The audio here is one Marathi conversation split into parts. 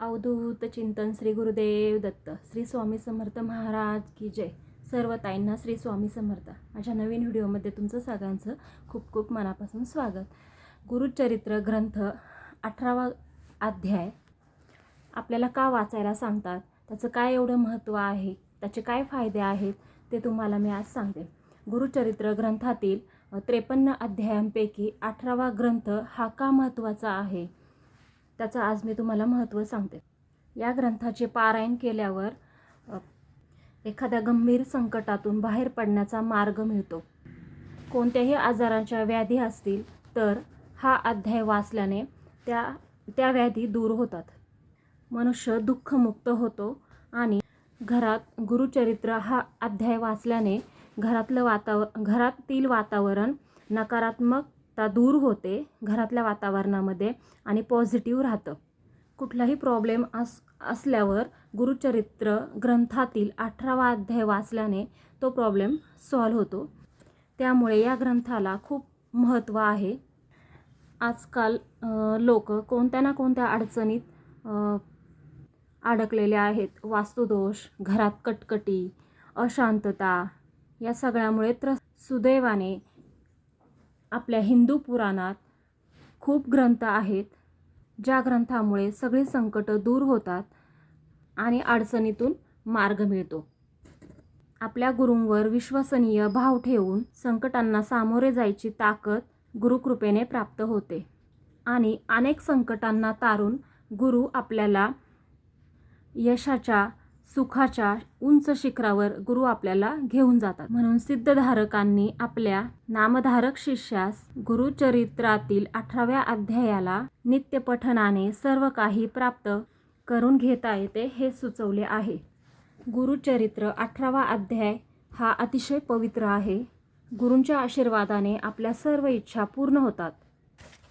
अवधूत चिंतन श्री गुरुदेव दत्त श्री स्वामी समर्थ महाराज की जय. सर्व ताईंना श्री स्वामी समर्थ. माझ्या नवीन व्हिडिओमध्ये तुमचं सगळ्यांचं खूप खूप मनापासून स्वागत. गुरुचरित्र ग्रंथ अठरावा अध्याय. आपल्याला का वाचायला सांगतात? त्याचं काय एवढं महत्त्व आहे? त्याचे काय फायदे आहेत? ते तुम्हाला मी आज सांगते. गुरुचरित्र ग्रंथातील त्रेपन्न अध्यायांपैकी अठरावा ग्रंथ हा का महत्त्वाचा आहे? त्याचं आज मी तुम्हाला महत्त्व सांगते. या ग्रंथाचे पारायण केल्यावर एखाद्या गंभीर संकटातून बाहेर पडण्याचा मार्ग मिळतो. कोणत्याही आजारांच्या व्याधी असतील तर हा अध्याय वाचल्याने त्या त्या व्याधी दूर होतात. मनुष्य दुःखमुक्त होतो आणि घरात गुरुचरित्र हा अध्याय वाचल्याने घरातलं वातावर घरातील वातावरण नकारात्मक नकारात्मकता दूर होते घरातल्या वातावरणामध्ये आणि पॉझिटिव्ह राहतं. कुठलाही प्रॉब्लेम अस असल्यावर गुरुचरित्र ग्रंथातील अठरावा अध्याय वाचल्याने तो प्रॉब्लेम सॉल्व्ह होतो. त्यामुळे या ग्रंथाला खूप महत्त्व आहे. आजकाल लोक कोणत्या ना कोणत्या अडचणीत अडकलेले आहेत. वास्तुदोष घरात कटकटी अशांतता या सगळ्यामुळे त्र सुदैवाने आपल्या हिंदू पुराणात खूप ग्रंथ आहेत ज्या ग्रंथामुळे सगळी संकटं दूर होतात आणि अडचणीतून मार्ग मिळतो. आपल्या गुरूंवर विश्वसनीय भाव ठेवून संकटांना सामोरे जायची ताकद गुरुकृपेने प्राप्त होते आणि अनेक संकटांना तारून गुरु आपल्याला यशाच्या सुखाच्या उंच शिखरावर गुरु आपल्याला घेऊन जातात. म्हणून सिद्धधारकांनी आपल्या नामधारक शिष्यास गुरुचरित्रातील अठराव्या अध्यायाला नित्यपठनाने सर्व काही प्राप्त करून घेता येते हे सुचवले आहे. गुरुचरित्र अठरावा अध्याय हा अतिशय पवित्र आहे. गुरूंच्या आशीर्वादाने आपल्या सर्व इच्छा पूर्ण होतात.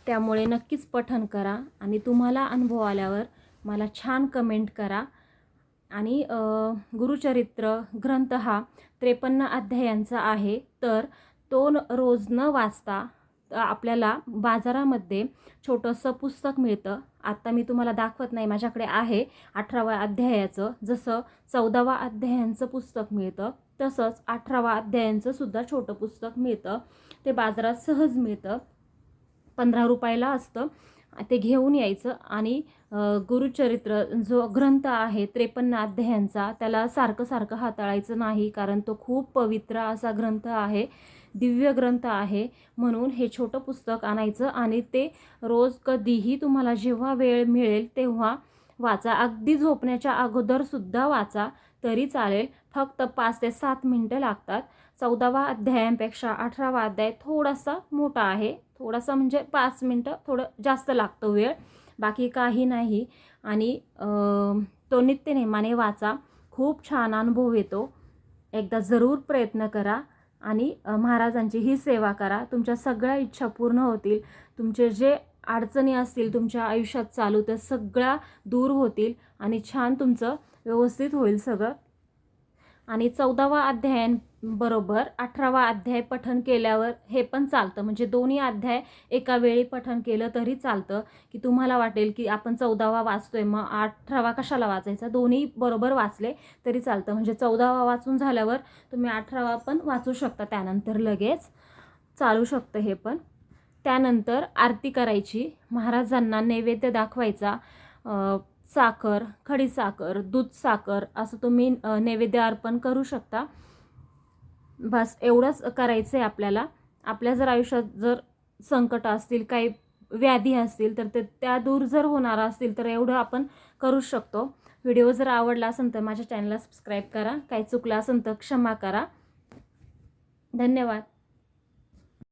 त्यामुळे नक्कीच पठन करा आणि तुम्हाला अनुभव आल्यावर मला छान कमेंट करा. आणि गुरुचरित्र ग्रंथ हा त्रेपन्न अध्यायांचा आहे. तर तो रोज न वाचता आपल्याला बाजारामध्ये छोटंसं पुस्तक मिळतं. आत्ता मी तुम्हाला दाखवत नाही माझ्याकडे आहे अठराव्या अध्यायाचं. जसं चौदावा अध्यायांचं पुस्तक मिळतं तसंच अठरावा अध्यायांचं सुद्धा छोटं पुस्तक मिळतं. ते बाजारात सहज मिळतं. पंधरा रुपयाला असतं. ते घेऊन यायचं आणि गुरुचरित्र जो ग्रंथ आहे त्रेपन्न अध्यायांचा त्याला सारखं सारखं हाताळायचं नाही कारण तो खूप पवित्र असा ग्रंथ आहे दिव्य ग्रंथ आहे म्हणून हे छोटं पुस्तक आणायचं आणि ते रोज कधीही तुम्हाला जेव्हा वेळ मिळेल तेव्हा वाचा. अगदी झोपण्याच्या अगोदरसुद्धा वाचा. तरी चालेल. फक्त पाच ते सात मिनटं लागतात. चौदावा अध्यायांपेक्षा अठरावा अध्याय थोडासा मोठा आहे. थोडासा म्हणजे पाच मिनटं थोडं जास्त लागतं वेळ. बाकी काही नाही. आणि तो तो नित्यनेमाने वाचा. खूप छान अनुभव येतो. एकदा जरूर प्रयत्न करा. आणि महाराजांची ही सेवा करा. तुमच्या सगळ्या इच्छा पूर्ण होतील. तुमचे जे अडचणी असतील तुमच्या आयुष्यात चालू त्या सगळ्या दूर होतील. आणि छान तुमचं व्यवस्थित होईल सगळं. आणि चौदावा अध्यायांबरोबर अठरावा अध्याय पठन केल्यावर हे पण चालतं. म्हणजे दोन्ही अध्याय एका वेळी पठन केलं तरी चालतं. की तुम्हाला वाटेल की आपण चौदावा वाचतोय मग अठरावा कशाला वाचायचा? दोन्ही बरोबर वाचले तरी चालतं. म्हणजे चौदावा वाचून झाल्यावर तुम्ही अठरावा पण वाचू शकता. त्यानंतर लगेच चालू शकतं हे पण. त्यानंतर आरती करायची. महाराजांना नैवेद्य दाखवायचा. साखर खडीसाखर दूध साखर असं तुम्ही नैवेद्य अर्पण करू शकता. बस एवढंच करायचं आहे आपल्याला. आपल्या जर आयुष्यात जर संकट असतील काही व्याधी असतील तर ते त्या दूर जर होणार असतील तर एवढं आपण करू शकतो. व्हिडिओ जर आवडला असेल तर माझ्या चॅनलला सबस्क्राईब करा. काही चुकलं असेल तर क्षमा करा. धन्यवाद.